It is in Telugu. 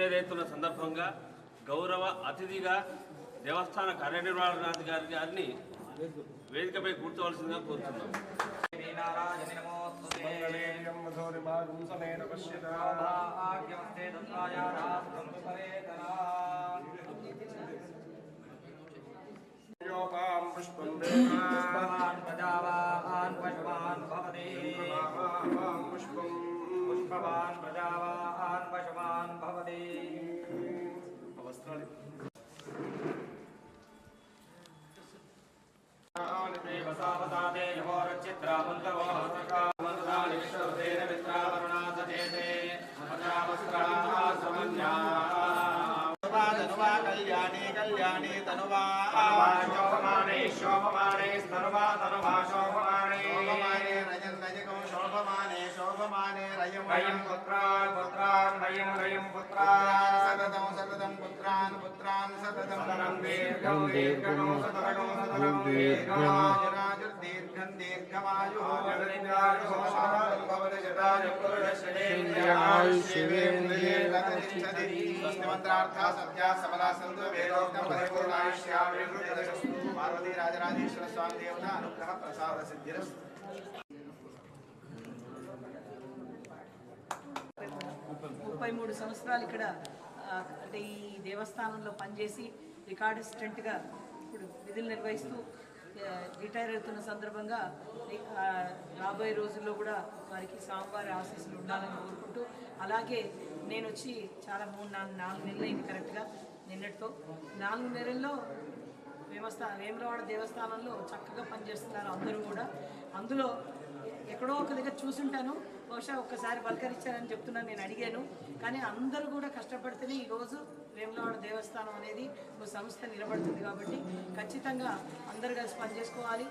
రిటైర్ సందర్భంగా గౌరవ అతిథిగా దేవస్థాన కార్యనిర్వహణాధి గారి గారిని వేదికపై కూర్చోవలసిందిగా కోరుతున్నాం. పుష్పవాన్ ప్రజావాన్ పశువాన్ భవతి పుష్పవాన్ యవోరచిత్రామంతవో హస్తకామంతాని విశ్వసేన మిత్రావరుణాసచేతే అజావస్త్రాः సమన్యా తనువా కళ్యాణి కళ్యాణి తనువా శోభమానే శోభమానే స్తనువా తనువా శోభమానే శోభమానే రజం రజకం శోభమానే శోభమానే రయం వయం పుత్రాన్ పుత్రాన్ వయం వయం పుత్రాన్ పుత్రాన్ సతతం సతతం పుత్రాన్ పుత్రాన్ సతతం సతనం ముప్పై మూడు సంవత్సరాలు ఇక్కడ అంటే ఈ దేవస్థానంలో పనిచేసి రికార్డ్ అసిస్టెంట్గా ఇప్పుడు విధులు నిర్వహిస్తూ రిటైర్ అవుతున్న సందర్భంగా రాబోయే రోజుల్లో కూడా వారికి స్వామివారి ఆశీస్సులు ఉండాలని కోరుకుంటూ అలాగే నేను వచ్చి చాలా మూడు నాలుగు నాలుగు నెలలు అయింది కరెక్ట్గా. నిన్నటితో నాలుగు నెలల్లో వేమస్థా వేములవాడ దేవస్థానంలో చక్కగా పనిచేస్తున్నారు అందరూ కూడా. అందులో ఎక్కడో ఒక దగ్గర చూసుంటాను. బహుశా ఒక్కసారి పలకరించారని చెప్తున్నాను నేను అడిగాను. కానీ అందరూ కూడా కష్టపడితేనే ఈరోజు వేములవాడ దేవస్థానం అనేది ఒక సంస్థ నిలబడుతుంది కాబట్టి ఖచ్చితంగా అందరు కలిసి పనిచేసుకోవాలి.